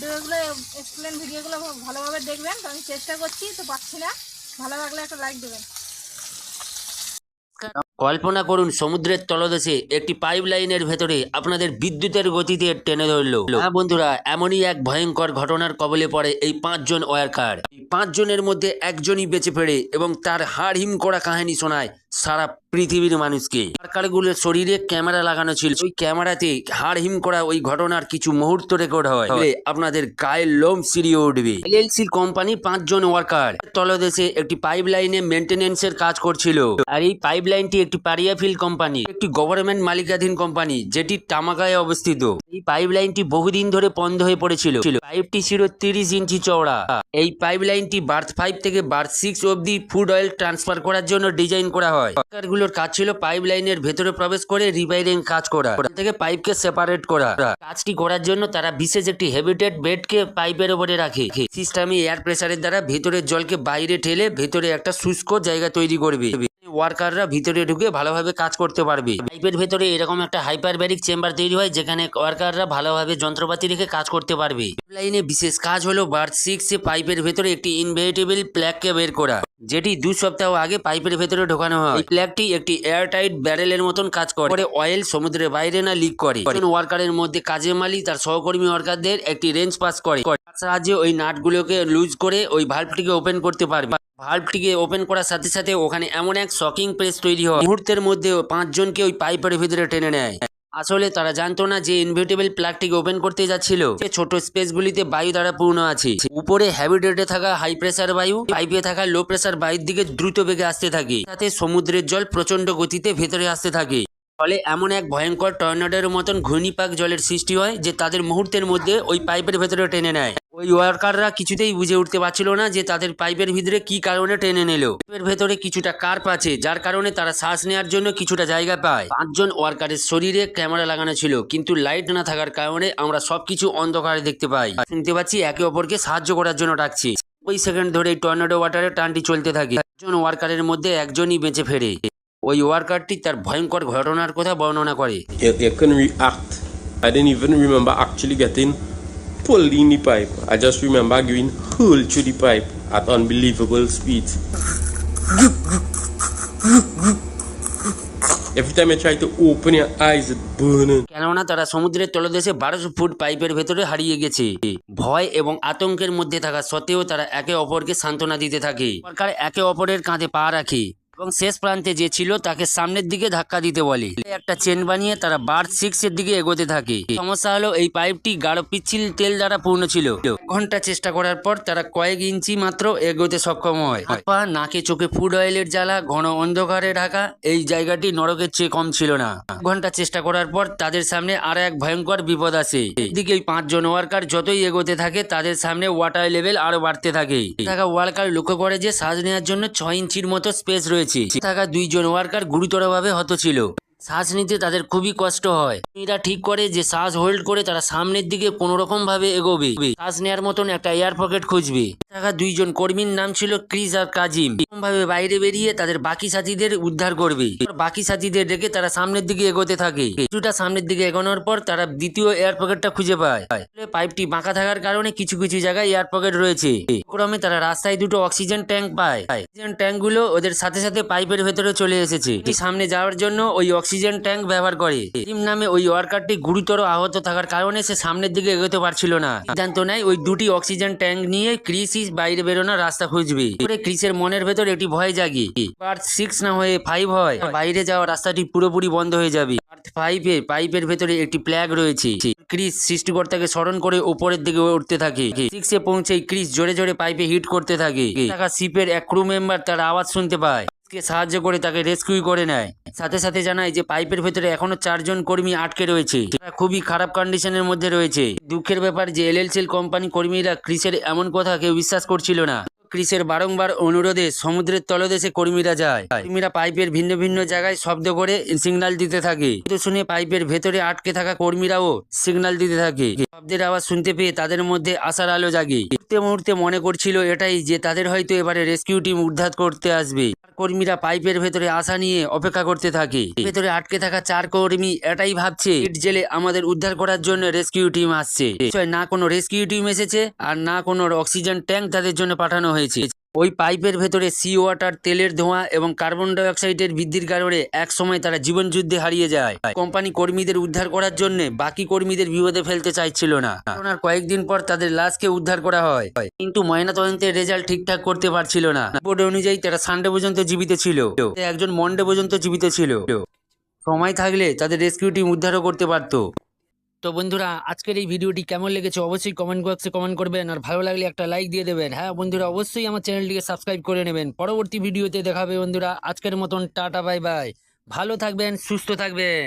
ভিডিওগুলো এক্সপ্লেন ভিডিওগুলো ভালোভাবে দেখবেন আমি চেষ্টা করছি, তো পাচ্ছি না। ভালো লাগলে একটা লাইক দেবেন। কল্পনা করুন, সমুদ্রের তলদেশে একটি পাইপ লাইনের ভেতরে আপনাদের বিদ্যুতের গতিতে টেনে ধরলো। হ্যাঁ বন্ধুরা, এমনই এক ভয়ঙ্কর ঘটনার কবলে পড়ে এই পাঁচজন ওয়ার্কার। পাঁচজনের মধ্যে একজনই বেঁচে ফেরে এবং তার হাড় হিম করা কাহিনী শোনায়। সারা পৃথিবীর মানুষকে। ওয়ার্কারগুলোর শরীরে ক্যামেরা লাগানো ছিল। ওই ক্যামেরাতে হাড় হিম করা ওই ঘটনার কিছু মুহূর্ত রেকর্ড হয়। আপনাদের গায়ের লোম সিরিয়ে উঠবে। এলএলসি কোম্পানি পাঁচজন ওয়ার্কার তলদেশে একটি পাইপ লাইনে মেনটেনেন্সের কাজ করছিল। আর এই পাইপ লাইনটি একটি পারিয়াফিল কোম্পানি একটি গভর্নমেন্ট মালিকাধীন কোম্পানি যেটি টামাগায় অবস্থিত। এই পাইপ লাইনটি বহুদিন ধরে বন্ধ হয়ে পড়েছিল। ছিল। পাইপটি ছিল তিরিশ ইঞ্চি চওড়া। এই পাইপ লাইনটি বার্থ ফাইভ থেকে বার্থ সিক্স অব্দি ফুড অয়েল ট্রান্সফার করার জন্য ডিজাইন করা হয়। ওয়ার্কারগুলোর কাজ ছিল পাইপ লাইনের ভেতরে প্রবেশ করে রিপেয়ারিং কাজ করা। থেকে পাইপকে সেপারেট করা। কাজটি করার জন্য তারা বিশেষ একটি হেভিটেড বেডকে পাইপের উপরে রাখে। সিস্টেমে এয়ার প্রেসারের দ্বারা ভেতরের জলকে বাইরে ঠেলে ভেতরে একটা শুষ্ক জায়গা তৈরি করবে। ওয়ার্কাররা ভিতরে ঢুকে ভালোভাবে কাজ করতে পারবে। পাইপের ভেতরে এরকম একটা হাইপারব্যারিক চেম্বার তৈরি হয়, যেখানে ওয়ার্কাররা ভালোভাবে যন্ত্রপাতি রেখে কাজ করতে পারবে। লাইনে বিশেষ কাজ হলো বার্থ সিক্স পাইপের ভেতরে একটি ইনভেটেবল প্ল্যাগকে বের করা, যেটি দু সপ্তাহ আগে পাইপের ভেতরে ঢোকানো হয়। এই প্ল্যাগটি একটি এয়ারটাইট ব্যারেলের মতন কাজ করে, পরে অয়েল সমুদ্রের বাইরে না লিক করে। ওয়ার্কারের মধ্যে কাজের মালিক, তার সহকর্মী ওয়ার্কারদের একটি রেঞ্জ পাস করে। সাহায্যে ওই নাটগুলোকে লুজ করে ওই ভাল্বটিকে ওপেন করতে পারবে। ভাল্বটিকে ওপেন করার সাথে সাথে ওখানে এমন এক শকিং প্রেস তৈরি হয়। মুহূর্তের মধ্যে পাঁচজনকে ওই পাইপের ভিতরে টেনে নেয়। আসলে তারা জানতো না যে ইনভিটেবল প্লাগটিকে ওপেন করতে যাচ্ছিল। যে ছোট স্পেসগুলিতে বায়ু দ্বারা পূর্ণ আছে। উপরে হ্যাবিটেটে থাকা হাই প্রেসার বায়ু পাইপে থাকা লো প্রেসার বায়ুর দিকে দ্রুত বেগে আসতে থাকে। সাথে সমুদ্রের জল প্রচণ্ড গতিতে ভেতরে আসতে থাকে। ফলে এমন এক ভয়ঙ্কর টর্নেডোর মতন ঘূর্ণিপাক জলের সৃষ্টি হয় যে তাদের মুহূর্তের মধ্যে ওই পাইপের ভেতরে টেনে নেয়। ওই ওয়ার্কাররা কিছুতেই বুঝে উঠতে পারছিল না যে তাদের পাইপের ভিতরে কি কারণে টেনে নিল। পাইপের ভেতরে কিছুটা কার্প আছে, যার কারণে তারা শ্বাস নেওয়ার জন্য কিছুটা জায়গা পায়। পাঁচজন ওয়ার্কারের শরীরে ক্যামেরা লাগানো ছিল, কিন্তু লাইট না থাকার কারণে আমরা সবকিছু অন্ধকারে দেখতে পাই। শুনতে পাচ্ছি একে অপরকে সাহায্য করার জন্য ডাকছি। ওই সেকেন্ড ধরে এই টর্নেডো ওয়াটারে টানটি চলতে থাকে। একজন ওয়ার্কারের মধ্যে একজনই বেঁচে ফেরে। ওই ওয়ার্কারটি তার ভয়ঙ্কর ঘটনার কথা বর্ণনা করে. I didn't even remember actually getting pulled in the pipe. I just remember going hurled through the pipe at unbelievable speeds. Every time I try to open your eyes, it's burning. কেননা তারা সমুদ্রের তলদেশে বারোশো foot পাইপের ভেতরে হারিয়ে গেছে ভয় এবং আতঙ্কের মধ্যে থাকা সত্ত্বেও তারা একে অপরকে সান্ত্বনা দিতে থাকে সরকার একে অপরের কাঁধে পা রাখে এবং শেষ প্রান্তে যে ছিল তাকে সামনের দিকে ধাক্কা দিতে বলে। একটা চেন বানিয়ে তারা বার্থ সিক্স এর দিকে এগোতে থাকে। সমস্যা হলো এই পাইপটি গাঢ় পিচ্ছিল তেল দ্বারা পূর্ণ ছিল। ঘণ্টা চেষ্টা করার পর তারা কয়েক ইঞ্চি মাত্র এগোতে সক্ষম হয়। পা, নাকে, চোখে ফুড অয়েলের জ্বালা, ঘন অন্ধকারে ঢাকা, এই জায়গাটি নরকের চেয়ে কম ছিল না। ঘণ্টা চেষ্টা করার পর তাদের সামনে আর এক ভয়ঙ্কর বিপদ আসে। এদিকে পাঁচজন ওয়ার্কার যতই এগোতে থাকে, তাদের সামনে ওয়াটার লেভেল আরও বাড়তে থাকে। ওয়ার্কার লক্ষ্য করে যে শ্বাস নেওয়ার জন্য ছয় ইঞ্চির মতো স্পেস রয়েছে। থাকা দুইজন ওয়ার্কার গুরুতরভাবে হত ছিল। শ্বাস নিতে তাদের খুবই কষ্ট হয়। এরা ঠিক করে যে শ্বাস হোল্ড করে তারা সামনের দিকে কোনো রকম ভাবে এগোবে। শ্বাস নেওয়ার মতন একটা এয়ার পকেট খুঁজবে। থাকা দুইজন কর্মীর নাম ছিল ক্রিস আর কাজিম। ভাবে বাইরে বেরিয়ে তাদের বাকি সাথীদের উদ্ধার করবে। বাকি সাথীদের রেখে তারা সামনের দিকে এগোতে থাকে। কিছুটা সামনের দিকে এগোনোর পর তারা দ্বিতীয় এয়ার পকেটটা খুঁজে পায়। পাইপটি বাঁকা থাকার কারণে কিছু কিছু জায়গায় এয়ার পকেট রয়েছে। ক্রমে তারা রাস্তায় দুটো অক্সিজেন ট্যাঙ্ক পায়। অক্সিজেন ট্যাঙ্কগুলো ওদের সাথে সাথে পাইপের ভেতরে চলে এসেছে। সামনে যাওয়ার জন্য ওই অক্সিজেন ট্যাঙ্ক ব্যবহার করে। টিম নামে ওই ওয়ার্কারটি গুরুতর আহত থাকার কারণে সে সামনের দিকে এগোতে পারছিল না। সিদ্ধান্ত নেয় ওই দুটি অক্সিজেন ট্যাঙ্ক নিয়ে ক্রিসই বাইরে বেরোনোর রাস্তা খুঁজবে। ক্রিসের মনের ভেতর একটি ভয় জাগে। পার্ট সিক্স না হয়ে ফাইভ হয়। বাইরে যাওয়া রাস্তাটি পুরোপুরি বন্ধ হয়ে যাবে। ফাইভে পাইপের ভেতরে একটি প্ল্যাগ রয়েছে। ক্রিস সৃষ্টিকর্তাকে স্মরণ করে উপরের দিকে উঠতে থাকে। সিক্সে পৌঁছে ক্রিস জোরে জোরে পাইপে হিট করতে থাকে। থাকা শিপের এক ক্রু মেম্বার তার আওয়াজ শুনতে পায়। কে সাহায্য করে তাকে রেস্কিউ করে নেয়। সাথে সাথে জানায় যে পাইপের ভেতরে এখনও চারজন কর্মী আটকে রয়েছে। খুবই খারাপ কন্ডিশনের মধ্যে রয়েছে। দুঃখের ব্যাপার যে এলএলসিএল কোম্পানি কর্মীরা ক্রিসের এমন কথা কেউ বিশ্বাস করছিল না। ক্রিসের বারংবার অনুরোধে সমুদ্রের তলদেশে কর্মীরা যায়। কর্মীরা পাইপের ভিন্ন ভিন্ন জায়গায় শব্দ করে সিগন্যাল দিতে থাকে। তো শুনে পাইপের ভেতরে আটকে থাকা কর্মীরাও সিগন্যাল দিতে থাকে। শব্দের আওয়াজ শুনতে পেয়ে তাদের মধ্যে আশার আলো জাগে। মুহূর্তে মুহূর্তে মনে করছিল এটাই যে তাদের হয়তো এবারে রেস্কিউ টিম উদ্ধার করতে আসবে। কর্মীরা পাইপের ভেতরে আশা নিয়ে অপেক্ষা করতে থাকে। ভেতরে আটকে থাকা চার কর্মী এটাই ভাবছে, ইট জেলে আমাদের উদ্ধার করার জন্য রেস্কিউ টিম আসছে। না কোনো রেস্কিউ টিম এসেছে, আর না কোনো অক্সিজেন ট্যাঙ্ক তাদের জন্য পাঠানো হয়েছে। ওই পাইপের ভেতরে সি ওয়াটার, তেলের ধোঁয়া এবং কার্বন ডাই অক্সাইডের বৃদ্ধির কারণে এক সময় তারা জীবনযুদ্ধে হারিয়ে যায়। কোম্পানি কর্মীদের উদ্ধার করার জন্য বাকি কর্মীদের বিপদে ফেলতে চাইছিল না। ঘটনার কয়েকদিন পর তাদের লাশকে উদ্ধার করা হয়। কিন্তু ময়নাতদন্তের রেজাল্ট ঠিকঠাক করতে পারছিল না। রিপোর্ট অনুযায়ী তারা সানডে পর্যন্ত জীবিত ছিল। একজন মন্ডে পর্যন্ত জীবিত ছিল। সময় থাকলে তাদের রেস্কিউ টিম উদ্ধারও করতে পারতো। তো বন্ধুরা, আজকের এই ভিডিওটি কেমন লেগেছে অবশ্যই কমেন্ট বক্সে কমেন্ট করবেন আর ভালো লাগলে একটা লাইক দিয়ে দেবেন। হ্যাঁ বন্ধুরা, অবশ্যই আমার চ্যানেলটিকে সাবস্ক্রাইব করে নেবেন। পরবর্তী ভিডিওতে দেখাবে বন্ধুরা, আজকের মতন টাটা বাই বাই ভালো থাকবেন, সুস্থ থাকবেন।